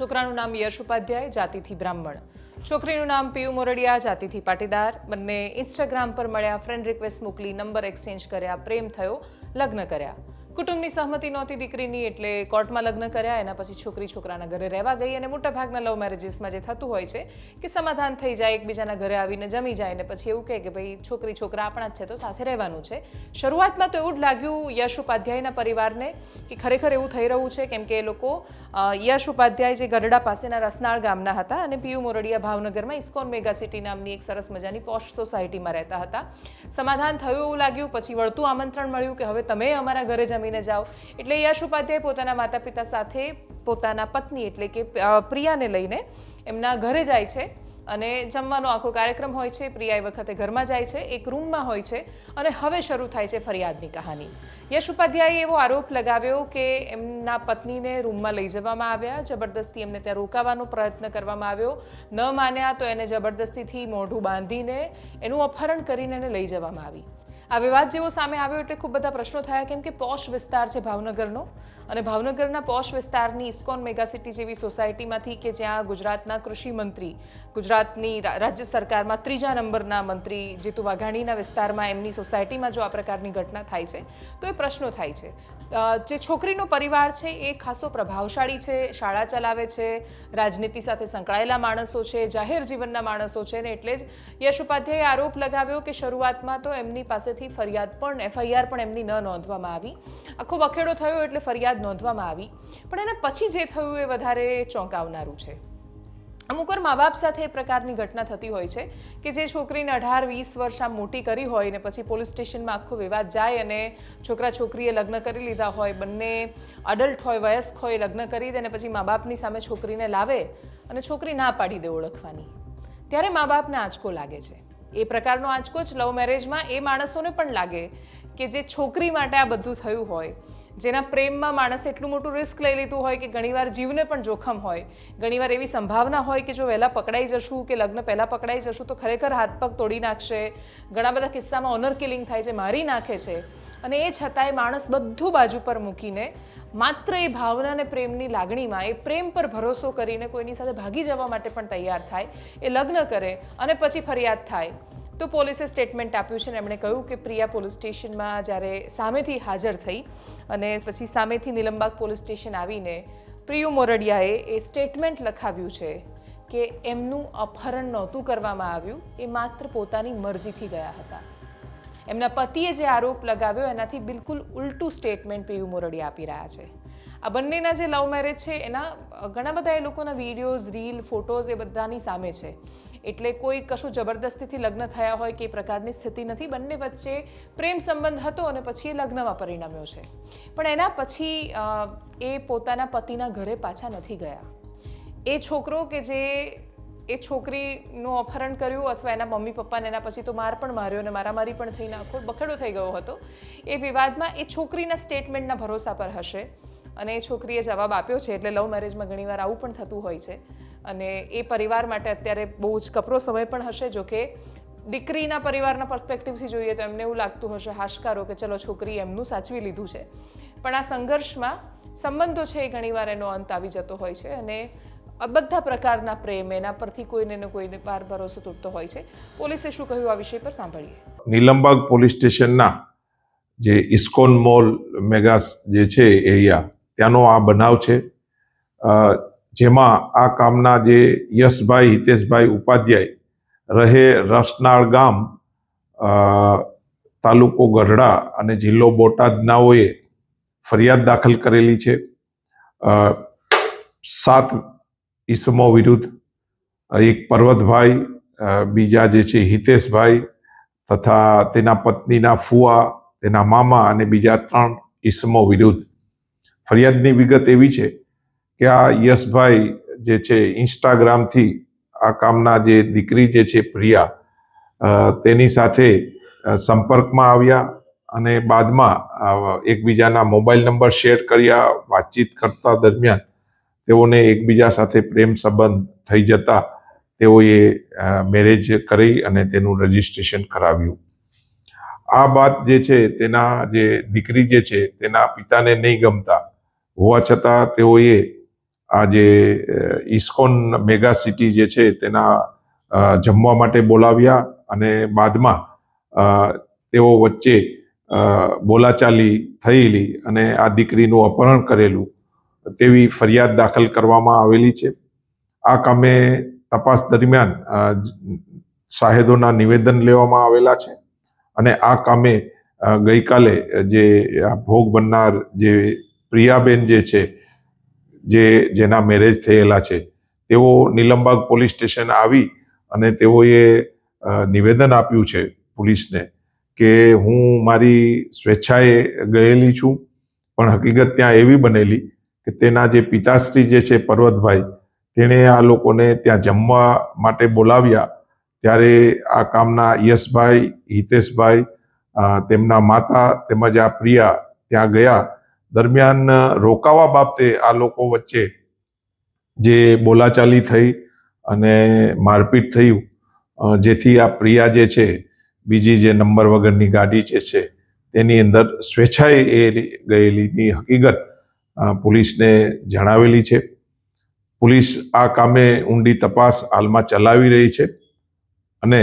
છોકરાનું નામ યશ ઉપાધ્યાય, જાતિથી બ્રાહ્મણ. છોકરીનું નામ પિયુ મોરડિયા, જાતિથી પાટીદાર. બંને ઇન્સ્ટાગ્રામ પર મળ્યા. ફ્રેન્ડ રિક્વેસ્ટ મોકલી નંબર એક્સચેન્જ કર્યા, પ્રેમ થયો, લગ્ન કર્યા. કુટુંબની સહમતિ નહોતી દીકરીની એટલે કોર્ટમાં લગ્ન કર્યા, એના પછી છોકરી છોકરાના ઘરે રહેવા ગઈ અને મોટાભાગના લવ મેરેજીસમાં જે થતું હોય છે કે સમાધાન થઈ જાય, એકબીજાના ઘરે આવીને જમી જાય ને પછી એવું કહે કે ભાઈ છોકરી છોકરા આપણા જ છે તો સાથે રહેવાનું છે. શરૂઆતમાં તો એવું જ લાગ્યું યશ ઉપાધ્યાયના પરિવારને કે ખરેખર એવું થઈ રહ્યું છે કેમ કે એ લોકો યશ ઉપાધ્યાય જે ગરડા પાસેના રસનાળ ગામના હતા અને પીયુ મોરડિયા ભાવનગરમાં ઇસ્કોન મેગા સિટી નામની એક સરસ મજાની પોશ સોસાયટીમાં રહેતા હતા. સમાધાન થયું એવું લાગ્યું, પછી વળતું આમંત્રણ મળ્યું કે હવે તમે અમારા ઘરે જમીને જાઓ. એટલે યશ ઉપાધ્યાય પોતાના માતા પિતા સાથે પોતાના પત્ની એટલે કે પ્રિયાને લઈને એમના ઘરે જાય છે અને જમવાનો આખો કાર્યક્રમ હોય છે. પ્રિયા એ વખતે ઘરમાં જાય છે, એક રૂમમાં હોય છે અને હવે શરૂ થાય છે ફરિયાદની કહાની. યશ ઉપાધ્યાયે એવો આરોપ લગાવ્યો કે એમના પત્નીને રૂમમાં લઈ જવામાં આવ્યા. જબરદસ્તી એમને ત્યાં રોકાવાનો પ્રયત્ન કરવામાં આવ્યો. ન માન્યા તો એને જબરદસ્તીથી મોઢું બાંધીને એનું અપહરણ કરીને એને લઈ જવામાં આવી. આ વિવાદ જેવો સામે આવ્યો એટલે ખૂબ બધા પ્રશ્નો થયા, કેમ કે પોશ વિસ્તાર છે ભાવનગરનો. અને ભાવનગરના પોશ વિસ્તારની ઇસ્કોન મેગાસિટી જેવી સોસાયટીમાંથી કે જ્યાં ગુજરાતના કૃષિ મંત્રી, ગુજરાતની રાજ્ય સરકારમાં ત્રીજા નંબરના મંત્રી જીતુ વાઘાણીના વિસ્તારમાં એમની સોસાયટીમાં જો આ પ્રકારની ઘટના થાય છે, તો એ પ્રશ્નો થાય છે. જે છોકરીનો પરિવાર છે એ ખાસો પ્રભાવશાળી છે, શાળા ચલાવે છે, રાજનીતિ સાથે સંકળાયેલા માણસો છે, જાહેર જીવનના માણસો છે ને એટલે જ યશ ઉપાધ્યાયે આરોપ લગાવ્યો કે શરૂઆતમાં તો એમની પાસેથી ફરિયાદ પણ, એફઆઈઆર પણ એમની ન નોંધવામાં આવી. આખો વખેડો થયો એટલે ફરિયાદ નોંધવામાં આવી. પણ એના પછી જે થયું એ વધારે ચોંકાવનારું છે. અમુક વાર મા બાપ સાથે એ પ્રકારની ઘટના થતી હોય છે કે જે છોકરીને અઢાર, વીસ વર્ષ આમ મોટી કરી હોય ને પછી પોલીસ સ્ટેશનમાં આખો વિવાદ જાય અને છોકરા, છોકરીએ લગ્ન કરી લીધા હોય, બંને અડલ્ટ હોય, વયસ્ક હોય લગ્ન કરી દે અને પછી મા બાપની સામે છોકરીને લાવે અને છોકરી ના પાડી દે ઓળખવાની. ત્યારે મા બાપને આંચકો લાગે છે. એ પ્રકારનો આંચકો જ લવ મેરેજમાં એ માણસોને પણ લાગે કે જે છોકરી માટે આ બધું થયું હોય જેના પ્રેમમાં માણસે એટલું મોટું રિસ્ક લઈ લીધું હોય કે ઘણીવાર જીવને પણ જોખમ હોય. ઘણીવાર એવી સંભાવના હોય કે જો વહેલા પકડાઈ જશું કે લગ્ન પહેલાં પકડાઈ જશું તો ખરેખર હાથ પગ તોડી નાખશે. ઘણા બધા કિસ્સામાં ઓનર કિલિંગ થાય છે, મારી નાખે છે. અને એ છતાંય માણસ બધું બાજુ પર મૂકીને માત્ર એ ભાવના અને પ્રેમની લાગણીમાં, એ પ્રેમ પર ભરોસો કરીને કોઈની સાથે ભાગી જવા માટે પણ તૈયાર થાય, એ લગ્ન કરે અને પછી ફરિયાદ થાય. તો પોલીસે સ્ટેટમેન્ટ આપ્યું છે ને એમણે કહ્યું કે પ્રિયા પોલીસ સ્ટેશનમાં જ્યારે સામેથી હાજર થઈ અને પછી સામેથી નિલંબાગ પોલીસ સ્ટેશન આવીને પ્રિયુ મોરડિયાએ એ સ્ટેટમેન્ટ લખાવ્યું છે કે એમનું અપહરણ નહોતું કરવામાં આવ્યું, એ માત્ર પોતાની મરજીથી ગયા હતા. એમના પતિએ જે આરોપ લગાવ્યો, એનાથી બિલકુલ ઉલટું સ્ટેટમેન્ટ પ્રિયુ મોરડિયા આપી રહ્યા છે. આ બંનેના જે લવ મેરેજ છે, એના ઘણા બધા એ લોકોના વિડીયોઝ, રીલ, ફોટોઝ એ બધાની સામે છે. એટલે કોઈ કશું જબરદસ્તીથી લગ્ન થયા હોય કે એ પ્રકારની સ્થિતિ નથી, બંને વચ્ચે પ્રેમ સંબંધ હતો અને પછી એ લગ્નમાં પરિણમ્યો છે. પણ એના પછી એ પોતાના પતિના ઘરે પાછા નથી ગયા. એ છોકરો કે જે એ છોકરીનું અપહરણ કર્યું અથવા એના મમ્મી પપ્પાને એના પછી તો માર પણ માર્યો અને મારામારી પણ થઈને આખો બખેડો થઈ ગયો હતો, એ વિવાદમાં એ છોકરીના સ્ટેટમેન્ટના ભરોસા પર હશે. અને એ છોકરીએ જવાબ આપ્યો છે એટલે લવ મેરેજમાં ઘણીવાર આવું પણ થતું હોય છે. અને એ પરિવાર માટે અત્યારે બહુ જ કપરો સમય પણ હશે, જો કે દીકરીના પરિવારના પર્સપેક્ટિવથી જોઈએ તો એમને એવું લાગતું હશે હાશકારો કે ચલો છોકરી એમનું સાચવી લીધું છે. પણ આ સંઘર્ષમાં સંબંધો છે એ ઘણીવાર એનો અંત આવી જતો હોય છે અને બધા પ્રકારના પ્રેમ એના પરથી કોઈને ને કોઈને પાર ભરોસો તૂટતો હોય છે. પોલીસે શું કહ્યું આ વિષય પર સાંભળીએ. નીલમબાગ પોલીસ સ્ટેશનના જે ઇસ્કોન મોલ મેગાસ જે છે એરિયા ત્યાંનો આ બનાવ છે. જેમાં આ કામના જે યશભાઈ, હિતેશભાઈ ઉપાધ્યાય રહે રસનાળ ગામ તાલુકો ગઢડા અને જિલ્લો બોટાદનાઓએ ફરિયાદ દાખલ કરેલી છે. સાત ઈસમો વિરુદ્ધ એક પર્વતભાઈ બીજા જે છે હિતેશભાઈ તથા તેના પત્નીના ફુવા, તેના મામા અને બીજા ત્રણ ઈસમો વિરુદ્ધ ફરિયાદની વિગત એવી છે કે આ યશભાઈ જે છે, ઇન્સ્ટાગ્રામથી આ કામના જે દીકરી જે છે, પ્રિયા તેની સાથે સંપર્કમાં આવ્યા અને બાદમાં એકબીજાના મોબાઈલ નંબર શેર કર્યા, વાતચીત કરતા દરમિયાન તેઓને એકબીજા સાથે પ્રેમ સંબંધ થઈ જતા તેઓએ મેરેજ કરી અને તેનું રજિસ્ટ્રેશન કરાવ્યું. આ બાદ જે છે, તેના જે દીકરી જે છે, તેના પિતાને નહીં ગમતા હોવા છતાં તેઓએ આ જે ઇસ્કોન મેગા સિટી જે છે તેના જમવા માટે બોલાવ્યા અને બાદમાં તેઓ વચ્ચે બોલાચાલી થયેલી અને આ દીકરીનું અપહરણ કરેલું તેવી ફરિયાદ દાખલ કરવામાં આવેલી છે. આ કામે તપાસ દરમિયાન સાહેદોના નિવેદન લેવામાં આવેલા છે અને આ કામે ગઈકાલે જે ભોગ બનનાર જે પ્રિયાબેન જે છે, જે જેના મેરેજ થયેલા છે, તેઓ નીલમબાગ પોલીસ સ્ટેશન આવી અને તેઓએ નિવેદન આપ્યું છે પોલીસને કે હું મારી સ્વેચ્છાએ ગયેલી છું, પણ હકીકત ત્યાં એવી બનેલી કે તેના જે પિતાશ્રી જે છે પર્વતભાઈ, તેણે આ લોકોને ત્યાં જમવા માટે બોલાવ્યા. ત્યારે આ કામના યશભાઈ, હિતેશભાઈ તેમના માતા તેમજ આ પ્રિયા ત્યાં ગયા દરમિયાન રોકાવા બાબતે આ લોકો વચ્ચે જે બોલાચાલી થઈ અને મારપીટ થયું જેથી આ પ્રિયા જે છે, બીજી જે નંબર વગરની ગાડી જે છે, તેની અંદર સ્વેચ્છાએ એ ગયેલીની હકીકત પોલીસને જણાવેલી છે. પોલીસ આ કામે ઊંડી તપાસ હાલમાં ચલાવી રહી છે અને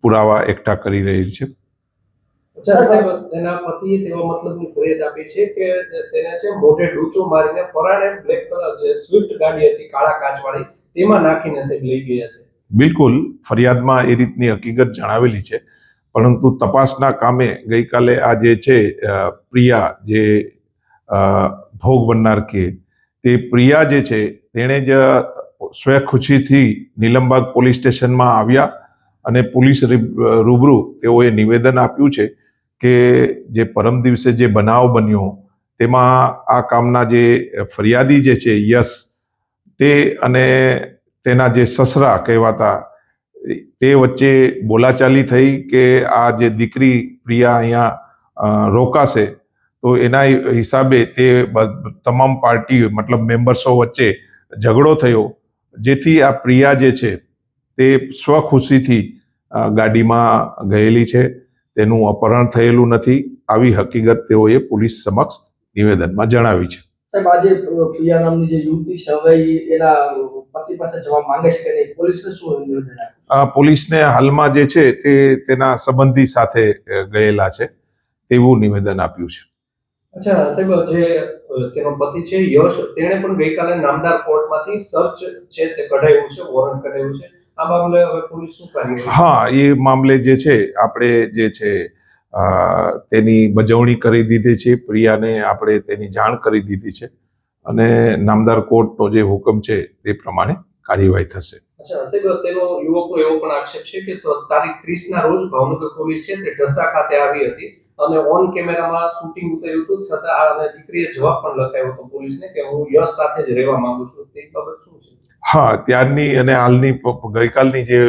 પુરાવા એકઠા કરી રહી છે. અચ્છા પતિએ તેવા મતલબની ફરિયાદ આપી છે કે તેને છે મોઢે ડૂચો મારીને પરાણે બ્લેક કલર જે સ્વિફ્ટ ગાડી હતી કાળા કાચવાળી તેમાં નાખીને સાહેબ લઈ ગયા છે. બિલકુલ ફરિયાદમાં એ રીતની હકીકત જણાવેલી છે. પરંતુ તપાસના કામે ગઈકાલે આ જે છે પ્રિયા જે ભોગ બનનાર કે તે પ્રિયા જે છે તેણે જ સ્વખુશીથી નીલમબાગ પોલીસ સ્ટેશનમાં આવ્યા અને પોલીસ રૂબરૂ તેઓએ નિવેદન આપ્યું છે કે જે પરમ દિવસે જે બનાવ બન્યો, તેમાં આ કામના જે ફરિયાદી જે છે, યશ, તે અને તેના જે સસરા કહેવાતા, તે વચ્ચે બોલાચાલી થઈ કે આ જે દીકરી પ્રિયા અહીંયા રોકાશે, તો એના હિસાબે તે તમામ પાર્ટી મતલબ મેમ્બર્સો વચ્ચે ઝઘડો થયો, જેથી આ પ્રિયા જે છે, તે સ્વખુશીથી ગાડીમાં ગયેલી છે. તેનું અપહરણ થયેલું નથી. આવી હકીકત તેઓએ પોલીસ સમક્ષ નિવેદનમાં જણાવી છે. સાહેબ આજે પ્રિયા નામની જે યુવતી છે હવે એના પતિ પાસે જવા માંગે છે કે નહીં? પોલીસને શું નિવેદન આપ્યું? પોલીસને હાલમાં જે છે તે તેના સંબંધી સાથે ગયેલા છે તેવું નિવેદન આપ્યું છે. અચ્છા સાહેબ જે તેનો પતિ છે યશ તેણે પણ ગઈકાલે નામદાર કોર્ટમાંથી સર્ચ છે તે કઢાવ્યું છે વોરંટ કઢાવ્યું છે. હા એ મામલે જે છે આપણે જે છે તેની બજવણી કરી દીધી છે પ્રિયાને આપણે તેની જાણ કરી દીધી છે અને નામદાર કોર્ટનો જે હુકમ છે તે પ્રમાણે કાર્યવાહી થશે. તેનો યુવકનો એવો પણ આક્ષેપ છે કે તારીખ ત્રીસ ના રોજ ભાવનગર પોલીસ છે તે ઢસા ખાતે આવી હતી. અને ઓન કેમેરામાં શૂટિંગ ઉતર્યું હતું, છતાં આ દીકરીએ જવાબ પણ લખાયો હતો પોલીસને કે હું યશ સાથે જ રહેવા માંગુ છું. તે બાબત શું છે? હા, ત્યારની અને હાલની ગઈકાલની જે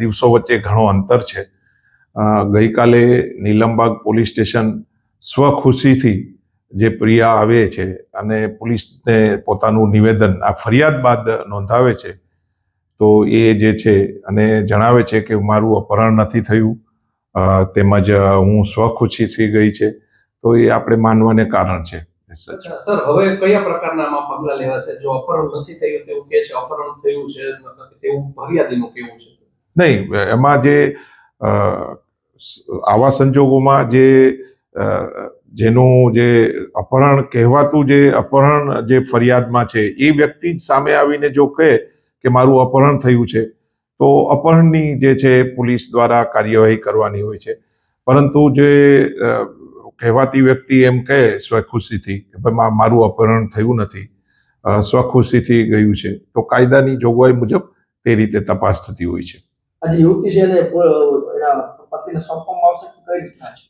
દિવસો વચ્ચે ઘણો અંતર છે. ગઈકાલે નીલમબાગ પોલીસ સ્ટેશન સ્વખુશીથી જે પ્રિયા આવે છે અને પોલીસને પોતાનું નિવેદન, આ ફરિયાદ બાદ નોંધાવે છે, તો એ જે છે અને જણાવે છે કે મારું અપહરણ નથી થયું. તેમજ હું સ્વખુશી થઈ ગઈ છે. તો એ આપણે માનવાને કારણ છે. સર હવે કયા પ્રકારના આમાં પગલા લેવાશે જો અપહરણ નથી થયું તેવું કે છે અપહરણ થયું છે તેવું ફરિયાદીનું કેવું છે. નહીં એમાં જે આવા સંજોગોમાં જે જેનું જે અપહરણ કહેવાતું જે અપહરણ જે ફરિયાદમાં છે એ વ્યક્તિ જ સામે આવીને જો કહે કે મારું અપહરણ થયું છે તો અપહરણની જે છે પોલીસ દ્વારા કાર્યવાહી કરવાની હોય છે. પરંતુ જે કહેવાતી વ્યક્તિ એમ કહે સ્વખુશીથી કે ભાઈ મારું અપહરણ થયું નથી. સ્વખુશીથી ગયું છે. તો કાયદાની જોગવાઈ મુજબ તે રીતે તપાસ થતી હોય છે. યુવતી છે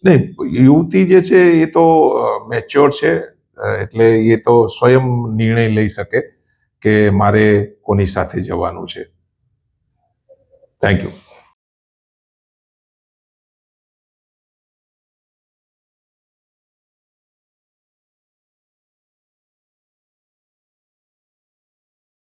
નહીં યુવતી જે છે એ તો મેચ્યોર છે એટલે એ તો સ્વયં નિર્ણય લઈ શકે કે મારે કોની સાથે જવાનું છે. Thank you.